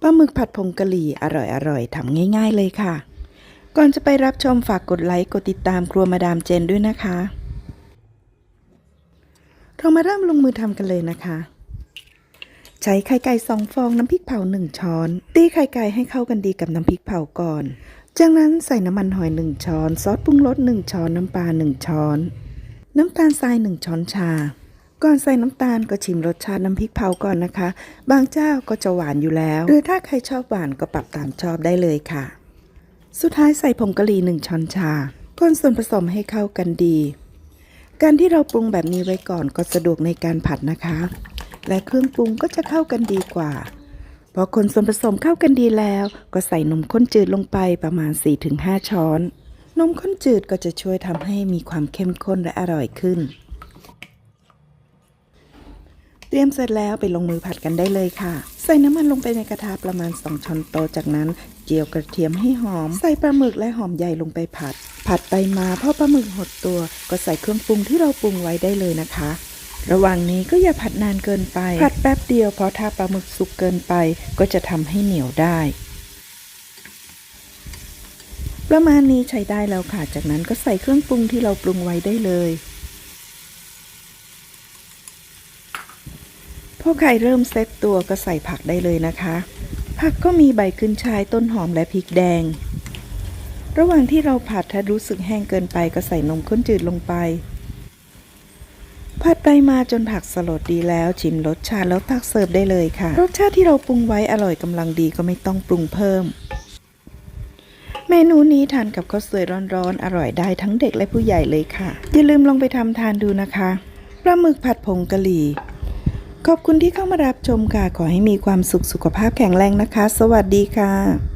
ปลาหมึกผัดผงกะหรี่อร่อยๆทำง่าย ๆ เลยค่ะ ก่อนจะไปรับชมฝากกดไลค์กดติดตามครัวมาดามเจนด้วยนะคะ เรามาเริ่มลงมือทำกันเลยนะคะ ใช้ไข่ไก่สองฟองน้ำพริกเผาหนึ่งช้อน ตีไข่ไก่ให้เข้ากันดีกับน้ำพริกเผาก่อน จากนั้นใส่น้ำมันหอยหนึ่งช้อน ซอสปรุงรสหนึ่งช้อนน้ำปลาหนึ่งช้อน น้ำตาลทรายหนึ่งช้อนชา ก่อนใส่น้ำตาลก็ชิมรสชาติน้ำพริกเผาก่อนนะคะ บางเจ้าก็จะหวานอยู่แล้ว หรือถ้าใครชอบหวานก็ปรับตามชอบได้เลยค่ะ สุดท้ายใส่ผงกะหรี่หนึ่งช้อนชาคนส่วนผสมให้เข้ากันดี การที่เราปรุงแบบนี้ไว้ก่อนก็สะดวกในการผัดนะคะ และเครื่องปรุงก็จะเข้ากันดีกว่าพอคนส่วนผสมเข้ากันดีแล้ว ก็ใส่นมข้นจืดลงไปประมาณ 4-5 ช้อน นมข้นจืดก็จะช่วยทำให้มีความเข้มข้นและอร่อยขึ้น รียมเสร็จแล้วไปลงมือผัดกันได้เลยค่ะ ใส่น้ำมันลงไปในกระทะประมาณ 2ช้อนโต๊ะจากนั้น เจียวกระเทียมให้หอม ใส่ปลาหมึกและหอมใหญ่ลงไปผัด ผัดไปมาพอปลาหมึกหดตัว ก็ใส่เครื่องปรุงที่เราปรุงไว้ได้เลยนะคะ ระหว่างนี้ก็อย่าผัดนานเกินไป ผัดแป๊บเดียวเพราะถ้าปลาหมึกสุกเกินไป ก็จะทำให้เหนียวได้ประมาณนี้ใช้ได้แล้วค่ะ จากนั้นก็ใส่เครื่องปรุงที่เราปรุงไว้ได้เลย พอไข่เริ่มเซตตัวก็ใส่ผักได้เลยนะคะ ผักก็มีใบขึ้นชายต้นหอมและพริกแดง ระหว่างที่เราผัดถ้ารู้สึกแห้งเกินไปก็ใส่นมข้นจืดลงไป ผัดไปมาจนผักสลดดีแล้วชิมรสชาติแล้วตักเสิร์ฟได้เลยค่ะ รสชาติที่เราปรุงไว้อร่อยกำลังดีก็ไม่ต้องปรุงเพิ่ม เมนูนี้ทานกับข้าวสวยร้อนๆอร่อยได้ทั้งเด็กและผู้ใหญ่เลยค่ะ อย่าลืมลองไปทำทานดูนะคะปลาหมึกผัดผงกะหรี่ ขอบคุณที่เข้ามารับชมค่ะ ขอให้มีความสุขสุขภาพแข็งแรงนะคะ สวัสดีค่ะ